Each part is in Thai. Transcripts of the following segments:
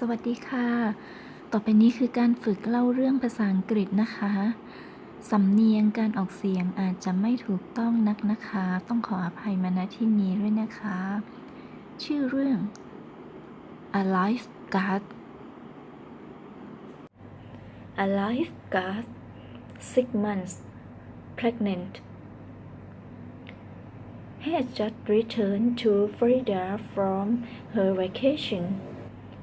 สวัสดีค่ะ ต่อไปนี้คือการฝึกเล่าเรื่องภาษาอังกฤษนะคะ สำเนียงการออกเสียงอาจจะไม่ถูกต้องนักนะคะ ต้องขออภัยมาณที่นี้ด้วยนะคะ ชื่อเรื่อง A Lifeguard A lifeguard six months pregnant had just returned to Florida from her vacation.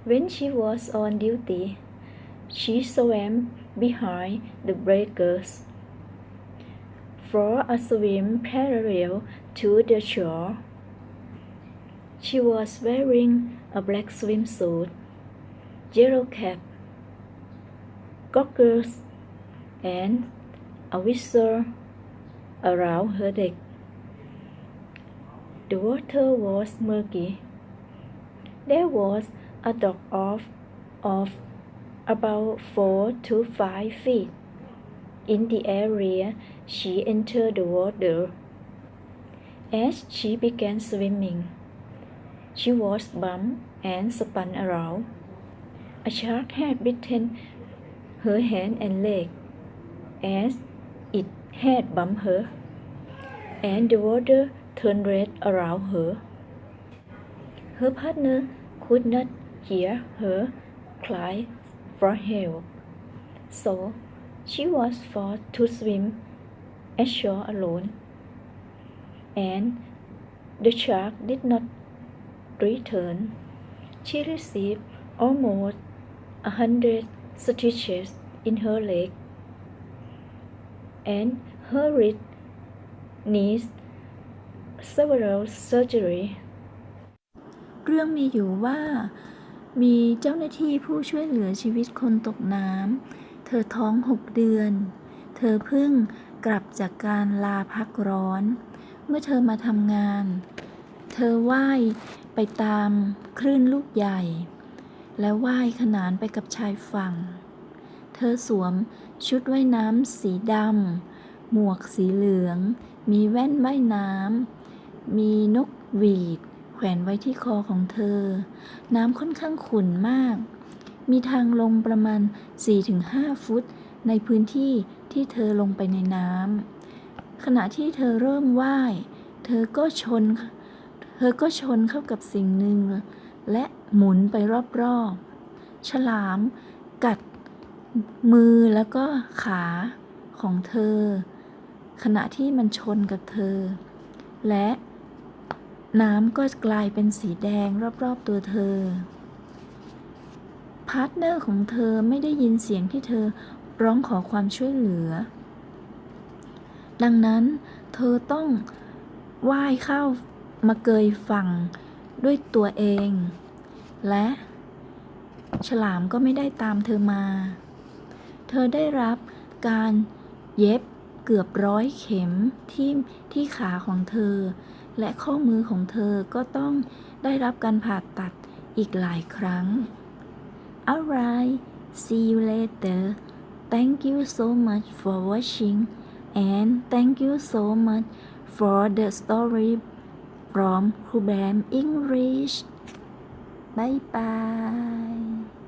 When she was on duty, she swam behind the breakers for a swim parallel to the shore. She was wearing a black swimsuit, yellow cap, goggles, and a whistle around her neck. The water was murky. There was a drop off of about four to five feet in the area she entered the water. As she began swimming, she was bumped and spun around. A shark had bitten her hand and leg as it had bumped her, and the water turned red around her. Her partner could not hear her cry for help, so she was forced to swim ashore alone. And the shark did not return. She received almost a hundred stitches in her leg, and her wrist needs several surgery. เรื่องมีอยู่ว่า มีเจ้าหน้าที่ผู้ช่วยเหลือชีวิตคนตกน้ำ เธอท้องหกเดือน เธอเพิ่งกลับจากการลาพักร้อน เมื่อเธอมาทำงาน เธอว่ายไปตามคลื่นลูกใหญ่ และว่ายขนานไปกับชายฝั่ง เธอสวมชุดว่ายน้ำสีดำ หมวกสีเหลือง มีแว่นว่ายน้ำ มีนกหวีด ขวนไว้ที่คอของเธอ น้ำค่อนข้างขุ่นมาก มีทางลงประมาณ 4-5 ฟุต ในพื้นที่ที่เธอลงไปในน้ำขณะที่เธอเริ่มว่าย เธอก็ชน เธอก็ชนเข้ากับสิ่งหนึ่ง และหมุนไปรอบๆ ฉลามกัดมือแล้วก็ขาของเธอ ขณะที่มันชนกับเธอ และ น้ำก็กลายเป็นสีแดงรอบๆตัวเธอ พาร์ทเนอร์ของเธอไม่ได้ยินเสียงที่เธอร้องขอความช่วยเหลือ ดังนั้นเธอต้องว่ายเข้ามาเกยฝั่งด้วยตัวเอง และฉลามก็ไม่ได้ตามเธอมา เธอได้รับการเย็บเกือบร้อยเข็มที่ที่ขาของเธอ และข้อมือของเธอก็ต้องได้รับการผ่าตัดอีกหลายครั้ง Alright see you later thank you so much for watching and thank you so much for the story from ครูแบม English bye bye